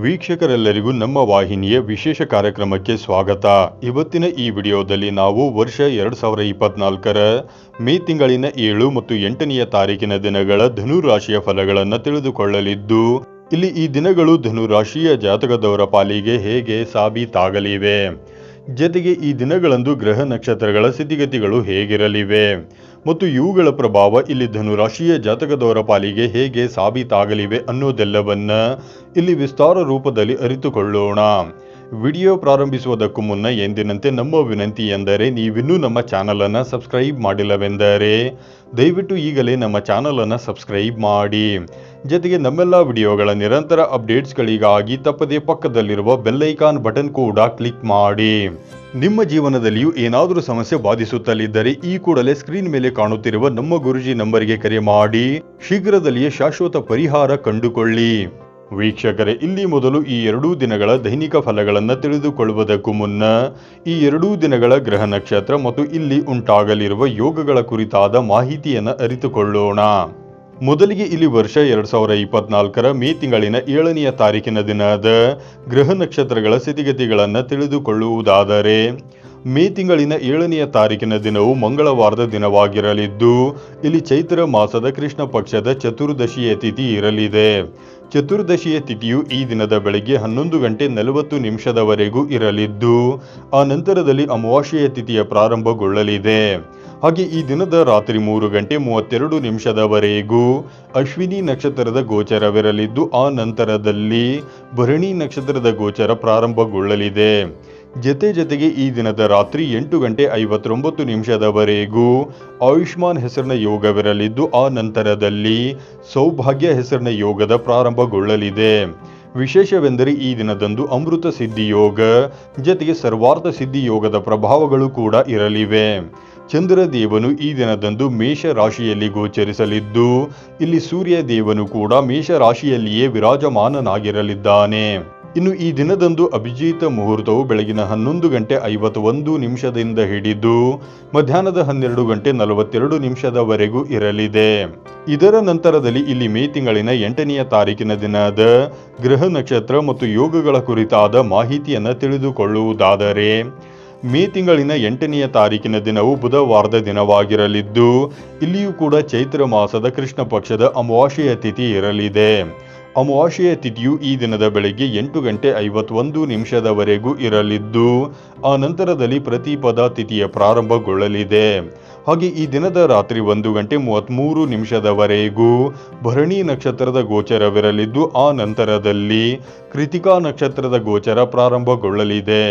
ವೀಕ್ಷಕರೆಲ್ಲರಿಗೂ ನಮ್ಮ ವಾಹಿನಿಯ ವಿಶೇಷ ಕಾರ್ಯಕ್ರಮಕ್ಕೆ ಸ್ವಾಗತ. ಇವತ್ತಿನ ಈ ವಿಡಿಯೋದಲ್ಲಿ ನಾವು ವರ್ಷ ಎರಡ್ ಸಾವಿರದ ಇಪ್ಪತ್ನಾಲ್ಕರ ಮೇ ತಿಂಗಳಿನ ಏಳು ಮತ್ತು ಎಂಟನೆಯ ತಾರೀಕಿನ ದಿನಗಳ ಧನು ರಾಶಿಯ ಫಲಗಳನ್ನು ತಿಳಿದುಕೊಳ್ಳಲಿದ್ದು, ಇಲ್ಲಿ ಈ ದಿನಗಳು ಧನು ರಾಶಿಯ ಜಾತಕದವರ ಪಾಲಿಗೆ ಹೇಗೆ ಸಾಬೀತಾಗಲಿವೆ? ಜೊತೆಗೆ ಈ ದಿನಗಳಂದು ಗ್ರಹ ನಕ್ಷತ್ರಗಳ ಸ್ಥಿತಿಗತಿಗಳು ಹೇಗಿರಲಿವೆ? ಮತ್ತು ಇವುಗಳ ಪ್ರಭಾವ ಇಲ್ಲಿ ಧನುರಾಶಿಯ ಜಾತಕದವರ ಪಾಲಿಗೆ ಹೇಗೆ ಸಾಬೀತಾಗಲಿವೆ ಅನ್ನೋದೆಲ್ಲವನ್ನ ಇಲ್ಲಿ ವಿಸ್ತಾರ ರೂಪದಲ್ಲಿ ಅರಿತುಕೊಳ್ಳೋಣ. ವಿಡಿಯೋ ಪ್ರಾರಂಭಿಸುವುದಕ್ಕೂ ಮುನ್ನ ಎಂದಿನಂತೆ ನಮ್ಮ ವಿನಂತಿ ಎಂದರೆ ನೀವಿನ್ನೂ ನಮ್ಮ ಚಾನಲನ್ನು ಸಬ್ಸ್ಕ್ರೈಬ್ ಮಾಡಿಲ್ಲವೆಂದರೆ ದಯವಿಟ್ಟು ಈಗಲೇ ನಮ್ಮ ಚಾನಲನ್ನು ಸಬ್ಸ್ಕ್ರೈಬ್ ಮಾಡಿ. ಜೊತೆಗೆ ನಮ್ಮೆಲ್ಲ ವಿಡಿಯೋಗಳ ನಿರಂತರ ಅಪ್ಡೇಟ್ಸ್ಗಳಿಗಾಗಿ ತಪ್ಪದೇ ಪಕ್ಕದಲ್ಲಿರುವ ಬೆಲ್ಲೈಕಾನ್ ಬಟನ್ ಕೂಡ ಕ್ಲಿಕ್ ಮಾಡಿ. ನಿಮ್ಮ ಜೀವನದಲ್ಲಿಯೂ ಏನಾದರೂ ಸಮಸ್ಯೆ ಬಾಧಿಸುತ್ತಲಿದ್ದರೆ ಈ ಕೂಡಲೇ ಸ್ಕ್ರೀನ್ ಮೇಲೆ ಕಾಣುತ್ತಿರುವ ನಮ್ಮ ಗುರುಜಿ ನಂಬರಿಗೆ ಕರೆ ಮಾಡಿ, ಶೀಘ್ರದಲ್ಲಿಯೇ ಶಾಶ್ವತ ಪರಿಹಾರ ಕಂಡುಕೊಳ್ಳಿ. ವೀಕ್ಷಕರೇ, ಇಲ್ಲಿ ಮೊದಲು ಈ ಎರಡೂ ದಿನಗಳ ದೈನಿಕ ಫಲಗಳನ್ನು ತಿಳಿದುಕೊಳ್ಳುವುದಕ್ಕೂ ಮುನ್ನ ಈ ಎರಡೂ ದಿನಗಳ ಗ್ರಹ ನಕ್ಷತ್ರ ಮತ್ತು ಇಲ್ಲಿ ಉಂಟಾಗಲಿರುವ ಯೋಗಗಳ ಕುರಿತಾದ ಮಾಹಿತಿಯನ್ನು ಅರಿತುಕೊಳ್ಳೋಣ. ಮೊದಲಿಗೆ ಇಲ್ಲಿ ವರ್ಷ ಎರಡ್ ಸಾವಿರ ಇಪ್ಪತ್ನಾಲ್ಕರ ಮೇ ತಿಂಗಳಿನ ಏಳನೆಯ ತಾರೀಕಿನ ದಿನದ ಗ್ರಹ ನಕ್ಷತ್ರಗಳ ಸ್ಥಿತಿಗತಿಗಳನ್ನು ತಿಳಿದುಕೊಳ್ಳುವುದಾದರೆ, ಮೇ ತಿಂಗಳಿನ ಏಳನೆಯ ತಾರೀಕಿನ ದಿನವು ಮಂಗಳವಾರದ ದಿನವಾಗಿರಲಿದ್ದು, ಇಲ್ಲಿ ಚೈತ್ರ ಮಾಸದ ಕೃಷ್ಣ ಪಕ್ಷದ ಚತುರ್ದಶಿಯ ತಿಥಿ ಇರಲಿದೆ. ಚತುರ್ದಶಿಯ ತಿಥಿಯು ಈ ದಿನದ ಬೆಳಗ್ಗೆ ಹನ್ನೊಂದು ಗಂಟೆ ನಲವತ್ತು ನಿಮಿಷದವರೆಗೂ ಇರಲಿದ್ದು, ಆ ನಂತರದಲ್ಲಿ ಅಮಾವಾಸ್ಯೆಯ ತಿಥಿಯ ಪ್ರಾರಂಭಗೊಳ್ಳಲಿದೆ. ಹಾಗೆ ಈ ದಿನದ ರಾತ್ರಿ ಮೂರು ಗಂಟೆ ಮೂವತ್ತೆರಡು ನಿಮಿಷದವರೆಗೂ ಅಶ್ವಿನಿ ನಕ್ಷತ್ರದ ಗೋಚರವಿರಲಿದ್ದು, ಆ ನಂತರದಲ್ಲಿ ಭರಣಿ ನಕ್ಷತ್ರದ ಗೋಚರ ಪ್ರಾರಂಭಗೊಳ್ಳಲಿದೆ. ಜತೆ ಜತೆಗೆ ಈ ದಿನದ ರಾತ್ರಿ ಎಂಟು ಗಂಟೆ ಐವತ್ತೊಂಬತ್ತು ನಿಮಿಷದವರೆಗೂ ಆಯುಷ್ಮಾನ್ ಹೆಸರಿನ ಯೋಗವಿರಲಿದ್ದು, ಆ ನಂತರದಲ್ಲಿ ಸೌಭಾಗ್ಯ ಹೆಸರಿನ ಯೋಗದ ಪ್ರಾರಂಭಗೊಳ್ಳಲಿದೆ. ವಿಶೇಷವೆಂದರೆ ಈ ದಿನದಂದು ಅಮೃತ ಸಿದ್ಧಿ ಯೋಗ, ಜತೆಗೆ ಸರ್ವಾರ್ಥ ಸಿದ್ಧಿ ಯೋಗದ ಪ್ರಭಾವಗಳು ಕೂಡ ಇರಲಿವೆ. ಚಂದ್ರ ದೇವನು ಈ ದಿನದಂದು ಮೇಷ ರಾಶಿಯಲ್ಲಿ ಗೋಚರಿಸಲಿದ್ದು, ಇಲ್ಲಿ ಸೂರ್ಯ ದೇವನು ಕೂಡ ಮೇಷ ರಾಶಿಯಲ್ಲಿಯೇ ವಿರಾಜಮಾನನಾಗಿರಲಿದ್ದಾನೆ. ಇನ್ನು ಈ ದಿನದಂದು ಅಭಿಜಿತ ಮುಹೂರ್ತವು ಬೆಳಗಿನ ಹನ್ನೊಂದು ಗಂಟೆ ಐವತ್ತೊಂದು ನಿಮಿಷದಿಂದ ಹಿಡಿದು ಮಧ್ಯಾಹ್ನದ ಹನ್ನೆರಡು ಗಂಟೆ ನಲವತ್ತೆರಡು ನಿಮಿಷದವರೆಗೂ ಇರಲಿದೆ. ಇದರ ನಂತರದಲ್ಲಿ ಇಲ್ಲಿ ಮೇ ತಿಂಗಳಿನ ಎಂಟನೆಯ ತಾರೀಕಿನ ದಿನದ ಗ್ರಹ ನಕ್ಷತ್ರ ಮತ್ತು ಯೋಗಗಳ ಕುರಿತಾದ ಮಾಹಿತಿಯನ್ನು ತಿಳಿದುಕೊಳ್ಳುವುದಾದರೆ, ಮೇ ತಿಂಗಳಿನ ಎಂಟನೆಯ ತಾರೀಕಿನ ದಿನವು ಬುಧವಾರದ ದಿನವಾಗಿರಲಿದ್ದು, ಇಲ್ಲಿಯೂ ಕೂಡ ಚೈತ್ರ ಮಾಸದ ಕೃಷ್ಣ ಪಕ್ಷದ ಅಮಾವಾಸ್ಯೆಯ ತಿಥಿ ಇರಲಿದೆ. ಅಮಾವಾಸ್ಯೆಯ ತಿಥಿಯು ಈ ದಿನದ ಬೆಳಗ್ಗೆ ಎಂಟು ಗಂಟೆ ಐವತ್ತೊಂದು ನಿಮಿಷದವರೆಗೂ ಇರಲಿದ್ದು, ಆ ನಂತರದಲ್ಲಿ ಪ್ರತಿಪದ ತಿಥಿಯ ಪ್ರಾರಂಭಗೊಳ್ಳಲಿದೆ. ಹಾಗೆ ಈ ದಿನದ ರಾತ್ರಿ ಒಂದು ಗಂಟೆ ಮೂವತ್ತ್ಮೂರು ನಿಮಿಷದವರೆಗೂ ಭರಣಿ ನಕ್ಷತ್ರದ ಗೋಚರವಿರಲಿದ್ದು, ಆ ನಂತರದಲ್ಲಿ ಕೃತಿಕಾ ನಕ್ಷತ್ರದ ಗೋಚರ ಪ್ರಾರಂಭಗೊಳ್ಳಲಿದೆ.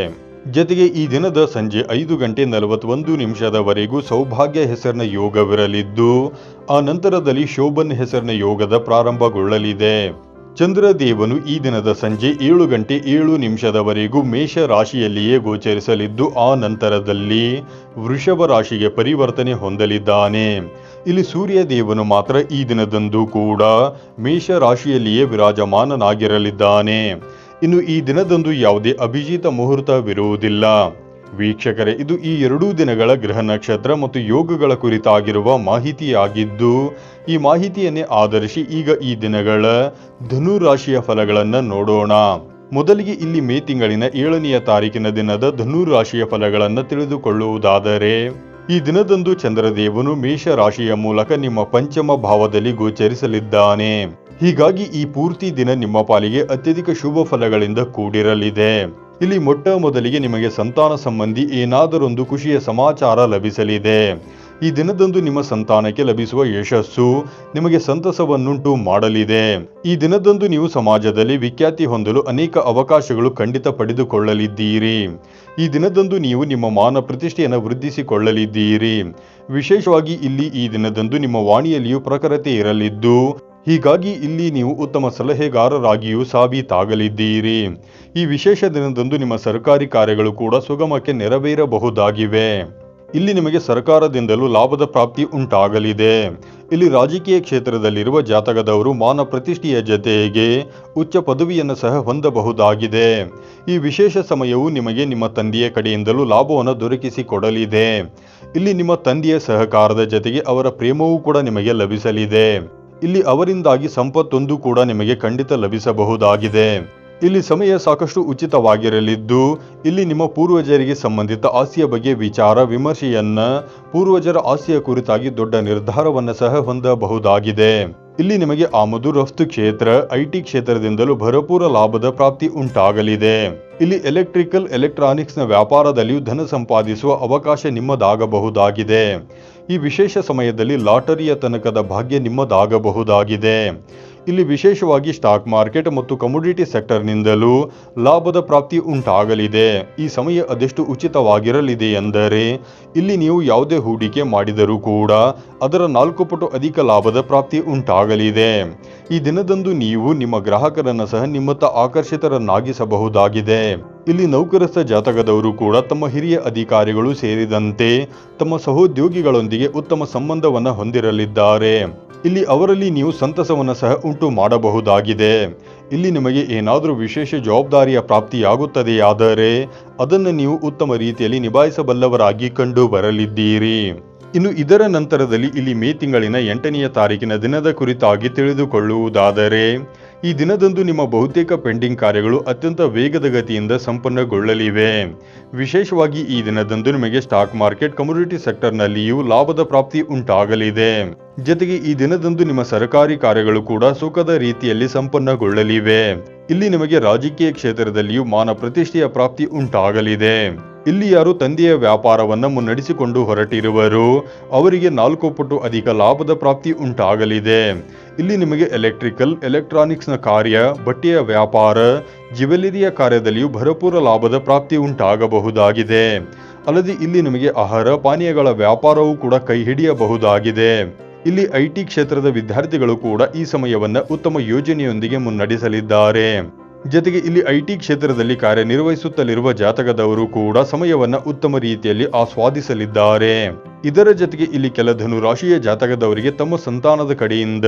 ಜೊತೆಗೆ ಈ ದಿನದ ಸಂಜೆ ಐದು ಗಂಟೆ ನಲವತ್ತೊಂದು ನಿಮಿಷದವರೆಗೂ ಸೌಭಾಗ್ಯ ಹೆಸರಿನ ಯೋಗವಿರಲಿದ್ದು, ಆ ನಂತರದಲ್ಲಿ ಶೋಭನ್ ಹೆಸರಿನ ಯೋಗದ ಪ್ರಾರಂಭಗೊಳ್ಳಲಿದೆ. ಚಂದ್ರದೇವನು ಈ ದಿನದ ಸಂಜೆ ಏಳು ಗಂಟೆ ಏಳು ನಿಮಿಷದವರೆಗೂ ಮೇಷ ರಾಶಿಯಲ್ಲಿಯೇ ಗೋಚರಿಸಲಿದ್ದು, ಆ ನಂತರದಲ್ಲಿ ವೃಷಭ ರಾಶಿಗೆ ಪರಿವರ್ತನೆ ಹೊಂದಲಿದ್ದಾನೆ. ಇಲ್ಲಿ ಸೂರ್ಯ ದೇವನು ಮಾತ್ರ ಈ ದಿನದಂದು ಕೂಡ ಮೇಷ ರಾಶಿಯಲ್ಲಿಯೇ ವಿರಾಜಮಾನನಾಗಿರಲಿದ್ದಾನೆ. ಇನ್ನು ಈ ದಿನದಂದು ಯಾವುದೇ ಅಭಿಜಿತ ಮುಹೂರ್ತವಿರುವುದಿಲ್ಲ. ವೀಕ್ಷಕರೇ, ಇದು ಈ ಎರಡೂ ದಿನಗಳ ಗ್ರಹ ನಕ್ಷತ್ರ ಮತ್ತು ಯೋಗಗಳ ಕುರಿತಾಗಿರುವ ಮಾಹಿತಿಯಾಗಿದ್ದು, ಈ ಮಾಹಿತಿಯನ್ನೇ ಆಧರಿಸಿ ಈಗ ಈ ದಿನಗಳ ಧನು ರಾಶಿಯ ಫಲಗಳನ್ನು ನೋಡೋಣ. ಮೊದಲಿಗೆ ಇಲ್ಲಿ ಮೇ ತಿಂಗಳಿನ ಏಳನೆಯ ತಾರೀಕಿನ ದಿನದ ಧನು ರಾಶಿಯ ಫಲಗಳನ್ನು ತಿಳಿದುಕೊಳ್ಳುವುದಾದರೆ, ಈ ದಿನದಂದು ಚಂದ್ರದೇವನು ಮೇಷ ರಾಶಿಯ ಮೂಲಕ ನಿಮ್ಮ ಪಂಚಮ ಭಾವದಲ್ಲಿ ಗೋಚರಿಸಲಿದ್ದಾನೆ. ಹೀಗಾಗಿ ಈ ಪೂರ್ತಿ ದಿನ ನಿಮ್ಮ ಪಾಲಿಗೆ ಅತ್ಯಧಿಕ ಶುಭ ಫಲಗಳಿಂದ ಕೂಡಿರಲಿದೆ. ಇಲ್ಲಿ ಮೊಟ್ಟ ಮೊದಲಿಗೆ ನಿಮಗೆ ಸಂತಾನ ಸಂಬಂಧಿ ಏನಾದರೊಂದು ಖುಷಿಯ ಸಮಾಚಾರ ಲಭಿಸಲಿದೆ. ಈ ದಿನದಂದು ನಿಮ್ಮ ಸಂತಾನಕ್ಕೆ ಲಭಿಸುವ ಯಶಸ್ಸು ನಿಮಗೆ ಸಂತಸವನ್ನುಂಟು ಮಾಡಲಿದೆ. ಈ ದಿನದಂದು ನೀವು ಸಮಾಜದಲ್ಲಿ ವಿಖ್ಯಾತಿ ಹೊಂದಲು ಅನೇಕ ಅವಕಾಶಗಳು ಖಂಡಿತ ಪಡೆದುಕೊಳ್ಳಲಿದ್ದೀರಿ. ಈ ದಿನದಂದು ನೀವು ನಿಮ್ಮ ಮಾನ ಪ್ರತಿಷ್ಠೆಯನ್ನು ವೃದ್ಧಿಸಿಕೊಳ್ಳಲಿದ್ದೀರಿ. ವಿಶೇಷವಾಗಿ ಇಲ್ಲಿ ಈ ದಿನದಂದು ನಿಮ್ಮ ವಾಣಿಯಲ್ಲಿಯೂ ಪ್ರಖರತೆ ಇರಲಿದ್ದು ಹೀಗಾಗಿ ಇಲ್ಲಿ ನೀವು ಉತ್ತಮ ಸಲಹೆಗಾರರಾಗಿಯೂ ಸಾಬೀತಾಗಲಿದ್ದೀರಿ. ಈ ವಿಶೇಷ ದಿನದಂದು ನಿಮ್ಮ ಸರ್ಕಾರಿ ಕಾರ್ಯಗಳು ಕೂಡ ಸುಗಮಕ್ಕೆ ನೆರವೇರಬಹುದಾಗಿವೆ. ಇಲ್ಲಿ ನಿಮಗೆ ಸರ್ಕಾರದಿಂದಲೂ ಲಾಭದ ಪ್ರಾಪ್ತಿ ಉಂಟಾಗಲಿದೆ. ಇಲ್ಲಿ ರಾಜಕೀಯ ಕ್ಷೇತ್ರದಲ್ಲಿರುವ ಜಾತಕದವರು ಮಾನ ಪ್ರತಿಷ್ಠೆಯ ಜತೆಗೆ ಉಚ್ಚ ಪದವಿಯನ್ನು ಸಹ ಹೊಂದಬಹುದಾಗಿದೆ. ಈ ವಿಶೇಷ ಸಮಯವು ನಿಮಗೆ ನಿಮ್ಮ ತಂದೆಯ ಕಡೆಯಿಂದಲೂ ಲಾಭವನ್ನು ದೊರಕಿಸಿಕೊಡಲಿದೆ. ಇಲ್ಲಿ ನಿಮ್ಮ ತಂದೆಯ ಸಹಕಾರದ ಜತೆಗೆ ಅವರ ಪ್ರೇಮವೂ ಕೂಡ ನಿಮಗೆ ಲಭಿಸಲಿದೆ. ಇಲ್ಲಿ ಅವರಿಂದಾಗಿ ಸಂಪತ್ತೊಂದು ಕೂಡ ನಿಮಗೆ ಖಂಡಿತ ಲಭಿಸಬಹುದಾಗಿದೆ. ಇಲ್ಲಿ ಸಮಯ ಸಾಕಷ್ಟು ಉಚಿತವಾಗಿರಲಿದ್ದು, ಇಲ್ಲಿ ನಿಮ್ಮ ಪೂರ್ವಜರಿಗೆ ಸಂಬಂಧಿತ ಆಸ್ತಿಯ ಬಗ್ಗೆ ವಿಚಾರ, ವಿಮರ್ಶೆಯನ್ನ ಪೂರ್ವಜರ ಆಸ್ತಿಯ ಕುರಿತಾಗಿ ದೊಡ್ಡ ನಿರ್ಧಾರವನ್ನು ಸಹ ಹೊಂದಬಹುದಾಗಿದೆ. ಇಲ್ಲಿ ನಿಮಗೆ ಆಮದು ರಫ್ತು ಕ್ಷೇತ್ರ, ಐಟಿ ಕ್ಷೇತ್ರದಿಂದಲೂ ಭರಪೂರ ಲಾಭದ ಪ್ರಾಪ್ತಿ ಉಂಟಾಗಲಿದೆ. ಇಲ್ಲಿ ಎಲೆಕ್ಟ್ರಿಕಲ್ ಎಲೆಕ್ಟ್ರಾನಿಕ್ಸ್ನ ವ್ಯಾಪಾರದಲ್ಲಿಯೂ ಧನ ಸಂಪಾದಿಸುವ ಅವಕಾಶ ನಿಮ್ಮದಾಗಬಹುದಾಗಿದೆ. ಈ ವಿಶೇಷ ಸಮಯದಲ್ಲಿ ಲಾಟರಿಯ ತನಕದ ಭಾಗ್ಯ ನಿಮ್ಮದಾಗಬಹುದಾಗಿದೆ. ಇಲ್ಲಿ ವಿಶೇಷವಾಗಿ ಸ್ಟಾಕ್ ಮಾರ್ಕೆಟ್ ಮತ್ತು ಕಮೋಡಿಟಿ ಸೆಕ್ಟರ್ನಿಂದಲೂ ಲಾಭದ ಪ್ರಾಪ್ತಿ ಉಂಟಾಗಲಿದೆ. ಈ ಸಮಯ ಅದೆಷ್ಟು ಉಚಿತವಾಗಿರಲಿದೆ ಎಂದರೆ, ಇಲ್ಲಿ ನೀವು ಯಾವುದೇ ಹೂಡಿಕೆ ಮಾಡಿದರೂ ಕೂಡ ಅದರ ನಾಲ್ಕು ಪಟ್ಟು ಅಧಿಕ ಲಾಭದ ಪ್ರಾಪ್ತಿ ಉಂಟಾಗಲಿದೆ. ಈ ದಿನದಂದು ನೀವು ನಿಮ್ಮ ಗ್ರಾಹಕರನ್ನು ಸಹ ನಿಮ್ಮತ್ತ ಆಕರ್ಷಿತರನ್ನಾಗಿಸಬಹುದಾಗಿದೆ. ಇಲ್ಲಿ ನೌಕರಸ್ಥ ಜಾತಕದವರು ಕೂಡ ತಮ್ಮ ಹಿರಿಯ ಅಧಿಕಾರಿಗಳು ಸೇರಿದಂತೆ ತಮ್ಮ ಸಹೋದ್ಯೋಗಿಗಳೊಂದಿಗೆ ಉತ್ತಮ ಸಂಬಂಧವನ್ನು ಹೊಂದಿರಲಿದ್ದಾರೆ. ಇಲ್ಲಿ ಅವರಲ್ಲಿ ನೀವು ಸಂತಸವನ್ನು ಸಹ ಉಂಟು ಮಾಡಬಹುದಾಗಿದೆ. ಇಲ್ಲಿ ನಿಮಗೆ ಏನಾದರೂ ವಿಶೇಷ ಜವಾಬ್ದಾರಿಯ ಪ್ರಾಪ್ತಿಯಾಗುತ್ತದೆಯಾದರೆ ಅದನ್ನು ನೀವು ಉತ್ತಮ ರೀತಿಯಲ್ಲಿ ನಿಭಾಯಿಸಬಲ್ಲವರಾಗಿ ಕಂಡು ಬರಲಿದ್ದೀರಿ. ಇನ್ನು ಇದರ ನಂತರದಲ್ಲಿ ಇಲ್ಲಿ ಮೇ ತಿಂಗಳಿನ ಎಂಟನೆಯ ತಾರೀಕಿನ ದಿನದ ಕುರಿತಾಗಿ ತಿಳಿದುಕೊಳ್ಳುವುದಾದರೆ, ಈ ದಿನದಂದು ನಿಮ್ಮ ಬಹುತೇಕ ಪೆಂಡಿಂಗ್ ಕಾರ್ಯಗಳು ಅತ್ಯಂತ ವೇಗದ ಗತಿಯಿಂದ ಸಂಪನ್ನಗೊಳ್ಳಲಿವೆ. ವಿಶೇಷವಾಗಿ ಈ ದಿನದಂದು ನಿಮಗೆ ಸ್ಟಾಕ್ ಮಾರ್ಕೆಟ್ ಕಮ್ಯುನಿಟಿ ಸೆಕ್ಟರ್ನಲ್ಲಿಯೂ ಲಾಭದ ಪ್ರಾಪ್ತಿ ಉಂಟಾಗಲಿದೆ. ಜೊತೆಗೆ ಈ ದಿನದಂದು ನಿಮ್ಮ ಸರ್ಕಾರಿ ಕಾರ್ಯಗಳು ಕೂಡ ಸುಖದ ರೀತಿಯಲ್ಲಿ ಸಂಪನ್ನಗೊಳ್ಳಲಿವೆ. ಇಲ್ಲಿ ನಿಮಗೆ ರಾಜಕೀಯ ಕ್ಷೇತ್ರದಲ್ಲಿಯೂ ಮಾನ ಪ್ರತಿಷ್ಠೆಯ ಪ್ರಾಪ್ತಿ ಉಂಟಾಗಲಿದೆ. ಇಲ್ಲಿ ಯಾರು ತಂದೆಯ ವ್ಯಾಪಾರವನ್ನ ಮುನ್ನಡೆಸಿಕೊಂಡು ಹೊರಟಿರುವರು. ಅವರಿಗೆ ನಾಲ್ಕು ಪಟ್ಟು ಅಧಿಕ ಲಾಭದ ಪ್ರಾಪ್ತಿ ಉಂಟಾಗಲಿದೆ. ಇಲ್ಲಿ ನಿಮಗೆ ಎಲೆಕ್ಟ್ರಿಕಲ್, ಎಲೆಕ್ಟ್ರಾನಿಕ್ಸ್ನ ಕಾರ್ಯ, ಬಟ್ಟೆಯ ವ್ಯಾಪಾರ, ಜ್ಯುವೆಲರಿಯ ಕಾರ್ಯದಲ್ಲಿಯೂ ಭರಪೂರ ಲಾಭದ ಪ್ರಾಪ್ತಿ ಉಂಟಾಗಬಹುದಾಗಿದೆ. ಅಲ್ಲದೆ ಇಲ್ಲಿ ನಿಮಗೆ ಆಹಾರ, ಪಾನೀಯಗಳ ವ್ಯಾಪಾರವೂ ಕೂಡ ಕೈ ಹಿಡಿಯಬಹುದಾಗಿದೆ. ಇಲ್ಲಿ ಐಟಿ ಕ್ಷೇತ್ರದ ವಿದ್ಯಾರ್ಥಿಗಳು ಕೂಡ ಈ ಸಮಯವನ್ನ ಉತ್ತಮ ಯೋಜನೆಯೊಂದಿಗೆ ಮುನ್ನಡೆಸಲಿದ್ದಾರೆ. ಜೊತೆಗೆ ಇಲ್ಲಿ ಐಟಿ ಕ್ಷೇತ್ರದಲ್ಲಿ ಕಾರ್ಯನಿರ್ವಹಿಸುತ್ತಲಿರುವ ಜಾತಕದವರು ಕೂಡ ಸಮಯವನ್ನ ಉತ್ತಮ ರೀತಿಯಲ್ಲಿ ಆಸ್ವಾದಿಸಲಿದ್ದಾರೆ. ಇದರ ಜೊತೆಗೆ ಇಲ್ಲಿ ಕೆಲ ಧನು ರಾಶಿಯ ಜಾತಕದವರಿಗೆ ತಮ್ಮ ಸಂತಾನದ ಕಡೆಯಿಂದ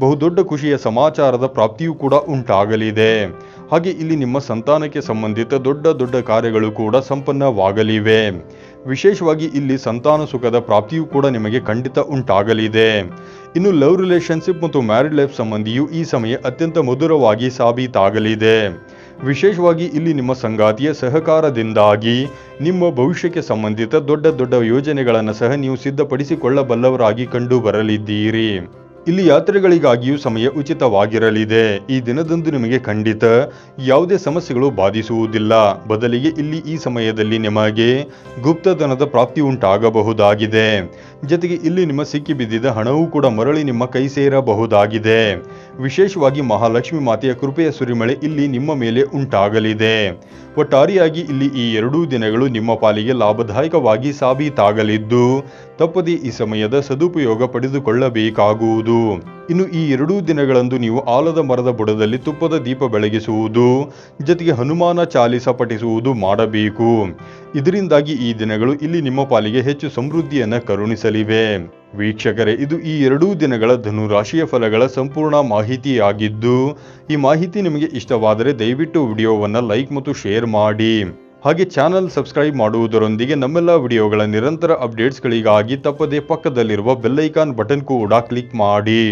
ಬಹುದೊಡ್ಡ ಖುಷಿಯ ಸಮಾಚಾರದ ಪ್ರಾಪ್ತಿಯೂ ಕೂಡ ಉಂಟಾಗಲಿದೆ. ಹಾಗೆ ಇಲ್ಲಿ ನಿಮ್ಮ ಸಂತಾನಕ್ಕೆ ಸಂಬಂಧಿತ ದೊಡ್ಡ ದೊಡ್ಡ ಕಾರ್ಯಗಳು ಕೂಡ ಸಂಪನ್ನವಾಗಲಿವೆ. ವಿಶೇಷವಾಗಿ ಇಲ್ಲಿ ಸಂತಾನ ಸುಖದ ಪ್ರಾಪ್ತಿಯೂ ಕೂಡ ನಿಮಗೆ ಖಂಡಿತ ಉಂಟಾಗಲಿದೆ. ಇನ್ನು ಲವ್ ರಿಲೇಶನ್ಶಿಪ್ ಮತ್ತು ಮ್ಯಾರಿಡ್ ಲೈಫ್ ಸಂಬಂಧಿಯು ಈ ಸಮಯ ಅತ್ಯಂತ ಮಧುರವಾಗಿ ಸಾಬೀತಾಗಲಿದೆ. ವಿಶೇಷವಾಗಿ ಇಲ್ಲಿ ನಿಮ್ಮ ಸಂಗಾತಿಯ ಸಹಕಾರದಿಂದಾಗಿ ನಿಮ್ಮ ಭವಿಷ್ಯಕ್ಕೆ ಸಂಬಂಧಿತ ದೊಡ್ಡ ದೊಡ್ಡ ಯೋಜನೆಗಳನ್ನು ಸಹ ನೀವು ಸಿದ್ಧಪಡಿಸಿಕೊಳ್ಳಬಲ್ಲವರಾಗಿ ಕಂಡು ಬರಲಿದ್ದೀರಿ. ಇಲ್ಲಿ ಯಾತ್ರೆಗಳಿಗಾಗಿಯೂ ಸಮಯ ಉಚಿತವಾಗಿರಲಿದೆ. ಈ ದಿನದಂದು ನಿಮಗೆ ಖಂಡಿತ ಯಾವುದೇ ಸಮಸ್ಯೆಗಳು ಬಾಧಿಸುವುದಿಲ್ಲ. ಬದಲಿಗೆ ಇಲ್ಲಿ ಈ ಸಮಯದಲ್ಲಿ ನಿಮಗೆ ಗುಪ್ತಧನದ ಪ್ರಾಪ್ತಿ ಉಂಟಾಗಬಹುದಾಗಿದೆ. ಜೊತೆಗೆ ಇಲ್ಲಿ ನಿಮ್ಮ ಸಿಕ್ಕಿಬಿದ್ದಿದ್ದ ಹಣವೂ ಕೂಡ ಮರಳಿ ನಿಮ್ಮ ಕೈ ಸೇರಬಹುದಾಗಿದೆ. ವಿಶೇಷವಾಗಿ ಮಹಾಲಕ್ಷ್ಮಿ ಮಾತೆಯ ಕೃಪೆಯ ಸುರಿಮಳೆ ಇಲ್ಲಿ ನಿಮ್ಮ ಮೇಲೆ ಉಂಟಾಗಲಿದೆ. ಒಟ್ಟಾರೆಯಾಗಿ ಇಲ್ಲಿ ಈ ಎರಡೂ ದಿನಗಳು ನಿಮ್ಮ ಪಾಲಿಗೆ ಲಾಭದಾಯಕವಾಗಿ ಸಾಬೀತಾಗಲಿದ್ದು, ತಪ್ಪದೇ ಈ ಸಮಯದ ಸದುಪಯೋಗ ಪಡೆದುಕೊಳ್ಳಬೇಕಾಗುವುದು. ಇನ್ನು ಈ ಎರಡೂ ದಿನಗಳಂದು ನೀವು ಆಲದ ಮರದ ಬುಡದಲ್ಲಿ ತುಪ್ಪದ ದೀಪ ಬೆಳಗಿಸುವುದು, ಜೊತೆಗೆ ಹನುಮಾನ ಚಾಲಿಸ ಪಠಿಸುವುದು ಮಾಡಬೇಕು. ಇದರಿಂದಾಗಿ ಈ ದಿನಗಳು ಇಲ್ಲಿ ನಿಮ್ಮ ಪಾಲಿಗೆ ಹೆಚ್ಚು ಸಮೃದ್ಧಿಯನ್ನು ಕರುಣಿಸಲಿವೆ. ವೀಕ್ಷಕರೇ, ಇದು ಈ ಎರಡೂ ದಿನಗಳ ಧನು ರಾಶಿಯ ಫಲಗಳ ಸಂಪೂರ್ಣ ಮಾಹಿತಿಯಾಗಿದ್ದು, ಈ ಮಾಹಿತಿ ನಿಮಗೆ ಇಷ್ಟವಾದರೆ ದಯವಿಟ್ಟು ವಿಡಿಯೋವನ್ನು ಲೈಕ್ ಮತ್ತು ಶೇರ್ ಮಾಡಿ. ಹಾಗೆ ಚಾನಲ್ ಸಬ್ಸ್ಕ್ರೈಬ್ ಮಾಡುವುದರೊಂದಿಗೆ ನಮ್ಮೆಲ್ಲ ವಿಡಿಯೋಗಳ ನಿರಂತರ ಅಪ್ಡೇಟ್ಸ್ಗಳಿಗಾಗಿ ತಪ್ಪದೆ ಪಕ್ಕದಲ್ಲಿರುವ ಬೆಲ್ಲೈಕಾನ್ ಬಟನ್ ಕೂಡ ಕ್ಲಿಕ್ ಮಾಡಿ.